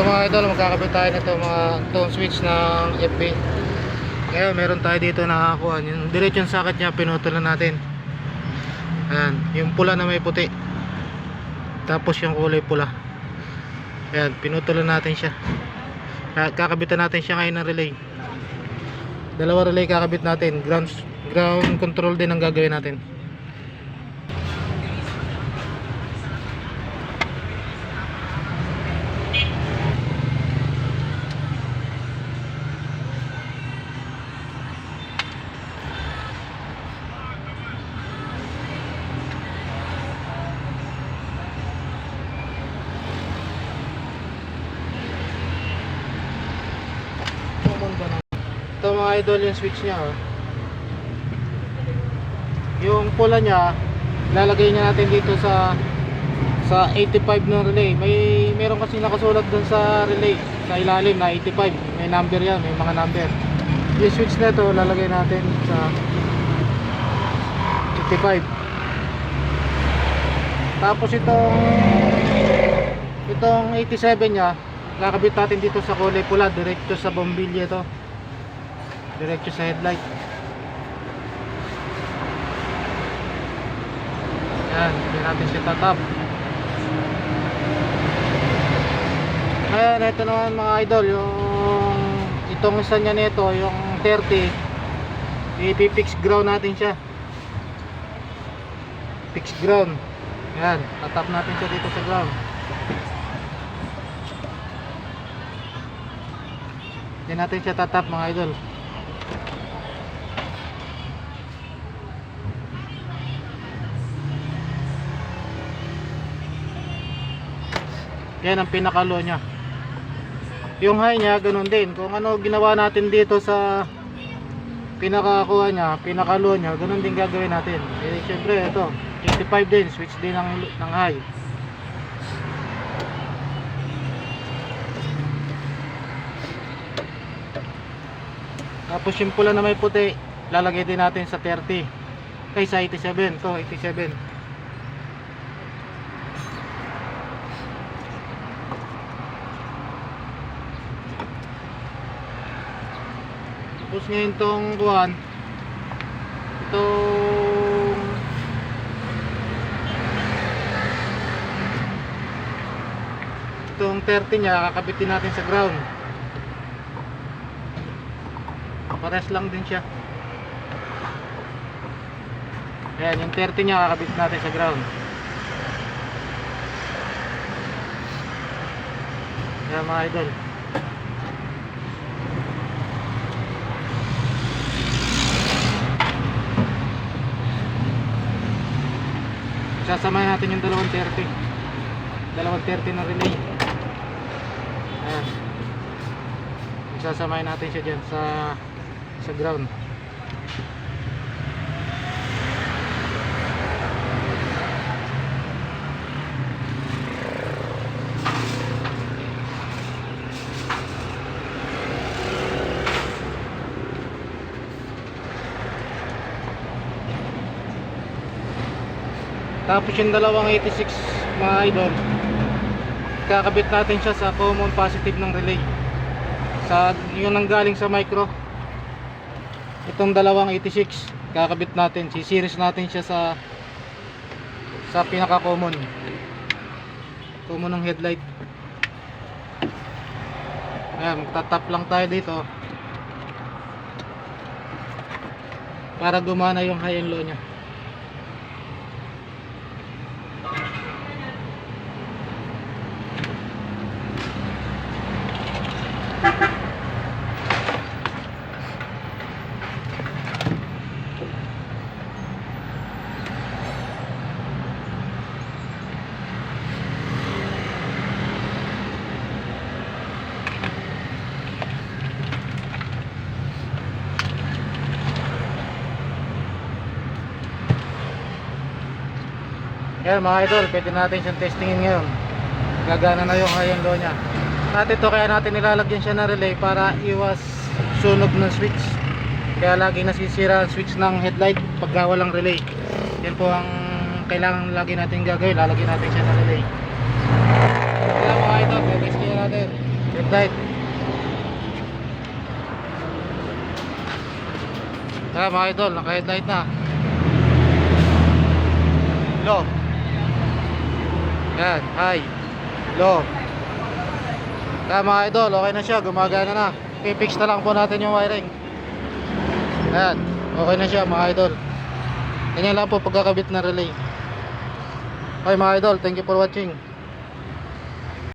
Ito mga idol, magkakabit tayo nito mga tone switch ng FB. Kaya meron tayo dito nakakuha. Yung diretsong socket niya, pinutulan natin. Ayan, yung pula na may puti. Tapos yung kulay pula. Ayan, pinutulan natin siya. Kaya Kakabitan natin siya ngayon ng relay. Dalawa relay kakabit natin. Ground, ground control din ang gagawin natin. Ito mga idol yung switch niya oh. Yung pula niya lalagay niya natin dito sa sa 85 ng relay. May meron kasi nakasulat doon sa relay sa ilalim na 85. May number yan, may mga number. Yung switch na ito lalagay natin sa 85. Tapos itong itong 87 niya kakabit natin dito sa kulay pula diretso sa bombilya ito diretso sa headlight. Yan hindi natin siya tatap. Ayan ito naman mga idol yung itong isa niya nito yung 30 ipipix ground natin siya. Fix ground. Yan tatap natin siya dito sa ground. Hindi natin siya tatap mga idol yan ang pinakalo nya yung high nya ganun din. Kung ano ginawa natin dito sa pinakakuha nya pinakalo nya ganun din gagawin natin. Eh syempre ito 85 din switch din ng, ng high. Tapos yung pula na may puti lalagay din natin sa 30 kaysa 87 to 87 Tapos ngayon tong kuhan itong itong 30 nya kakabitin natin sa ground. Pares lang din siya. Ayan yung 30 nya kakabit natin sa ground. Ayan mga idol sasamahin natin yung dalawang 30 dalawang 30 na relay. Ayan. Sasamahin natin siya dyan sa sa ground Tapos yung dalawang 86 mga idol kakabit natin siya sa common positive ng relay. Sa yun ang galing sa micro. Itong dalawang 86 kakabit natin. Si series natin siya sa sa pinaka common common ng headlight. Ayan magtatap lang tayo dito. Para gumana yung high and low nya Yan mga idol, pwede natin siyang testingin ngayon. Gagana na yung high and niya. At ito kaya natin nilalagyan siya ng relay para iwas sunog ng switch. Kaya lagi nasisira ang switch ng headlight pagka walang relay. Yan po ang kailangan lagi natin gagawin. Lalagyan natin siya ng relay. Kaya mga idol, testingin natin. headlight. Ayan mga idol, naka-headlight na. Low. Ayan, high. Low. Ayan mga idol, okay na siya, gumagana na. Pipix na lang po natin yung wiring. Ayan, okay na siya mga idol. Ganyan lang po pagkakabit na relay. Okay mga idol, thank you for watching.